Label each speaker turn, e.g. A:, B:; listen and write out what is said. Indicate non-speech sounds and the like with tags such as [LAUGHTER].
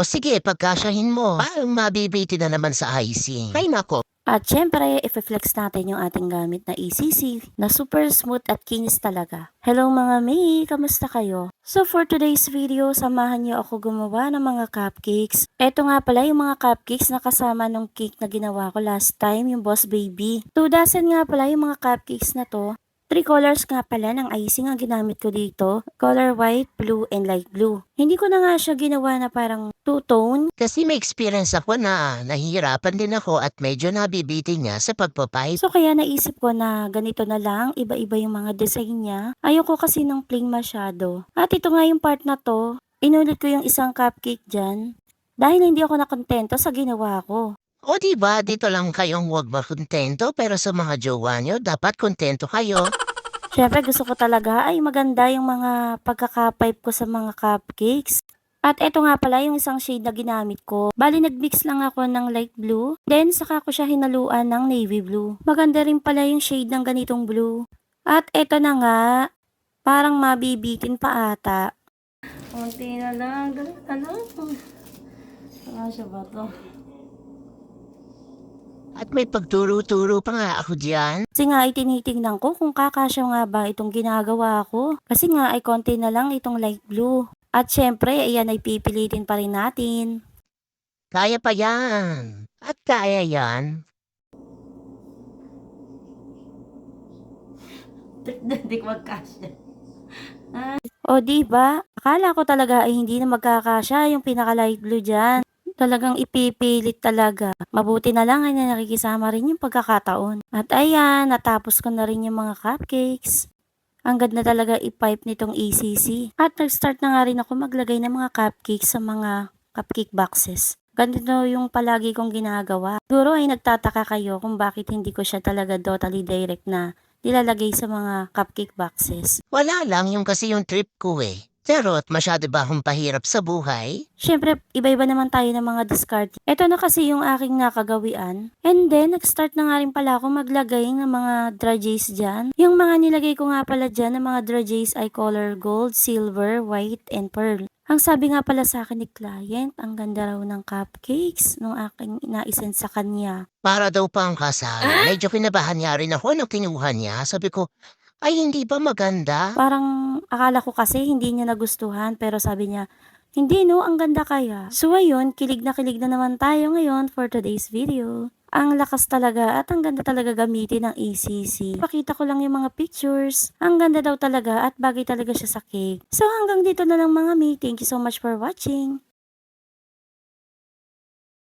A: O sige, pagkasyahin mo. Parang mabibiti na naman sa icing. Ay nako.
B: At syempre, i-flex natin yung ating gamit na ECC na super smooth at kinis talaga. Hello mga May! Kamusta kayo? So for today's video, samahan niyo ako gumawa ng mga cupcakes. Ito nga pala yung mga cupcakes na kasama nung cake na ginawa ko last time, yung Boss Baby. 2 dozen nga pala yung mga cupcakes na to. Three colors nga pala ng icing ang ginamit ko dito. Color white, blue, and light blue. Hindi ko na nga siya ginawa na parang two-tone
A: Kasi may experience ako na nahihirapan din ako at medyo nabibiti niya sa pagpapahit.
B: So kaya naisip ko na ganito na lang, iba-iba yung mga design niya. Ayoko kasi ng plain masyado. At ito nga yung part na to, inulit ko yung isang cupcake dyan. Dahil hindi ako nakontento sa ginawa ko.
A: O di ba dito lang kayong huwag makontento pero sa mga jowa nyo dapat kontento kayo.
B: Siyempre gusto ko talaga ay maganda yung mga pagkakapipe ko sa mga cupcakes. At eto nga pala yung isang shade na ginamit ko. Bali nagmix lang ako ng light blue. Then saka ko siya hinaluan ng navy blue. Maganda rin pala yung shade ng ganitong blue. At eto na nga, parang mabibitin pa ata. Kunti na lang, dali na lang. Kasya ba to?
A: At may pagturo-turo pa nga ako diyan.
B: Kasi nga ay tinitingnan ko kung kakasya nga ba itong ginagawa ko. Kasi nga ay konti na lang itong light blue. At syempre, ayan ay pipilitin pa rin natin.
A: Kaya pa yan. At kaya yan. [LAUGHS]
B: Hindi ko magkasya. O di ba? Akala ko talaga ay hindi na magkakasya yung pinaka light blue dyan. Talagang ipipilit talaga. Mabuti na lang ay na nakikisama rin yung pagkakataon. At ayan, natapos ko na rin yung mga cupcakes. Ang ganda talaga i-pipe nitong ECC. At nag-start na nga rin ako maglagay ng mga cupcakes sa mga cupcake boxes. Ganito yung palagi kong ginagawa. Siguro ay nagtataka kayo kung bakit hindi ko siya talaga totally direct na nilalagay sa mga cupcake boxes.
A: Wala lang yung kasi yung trip ko eh. Pero at masyado ba akong pahirap sa buhay?
B: Siyempre, iba-iba naman tayo ng mga discard. Ito na kasi yung aking nakagawian. And then, nag-start na nga rin pala ako maglagay ng mga dragees dyan. Yung mga nilagay ko nga pala dyan ng mga dragees ay color gold, silver, white, and pearl. Ang sabi nga pala sa akin ni client, ang ganda raw ng cupcakes nung aking inaisend sa kanya.
A: Para daw pa ang kasal. Medyo kinabahan niya rin ako nung kinuha niya. Sabi ko, ay hindi ba maganda?
B: Parang akala ko kasi hindi niya nagustuhan pero sabi niya, hindi no, ang ganda kaya. So ayun, kilig na kilig na naman tayo ngayon for today's video. Ang lakas talaga at ang ganda talaga gamitin ng ECC. Pakita ko lang yung mga pictures. Ang ganda daw talaga at bagay talaga siya sa cake. So hanggang dito na lang mga mi. Thank you so much for watching.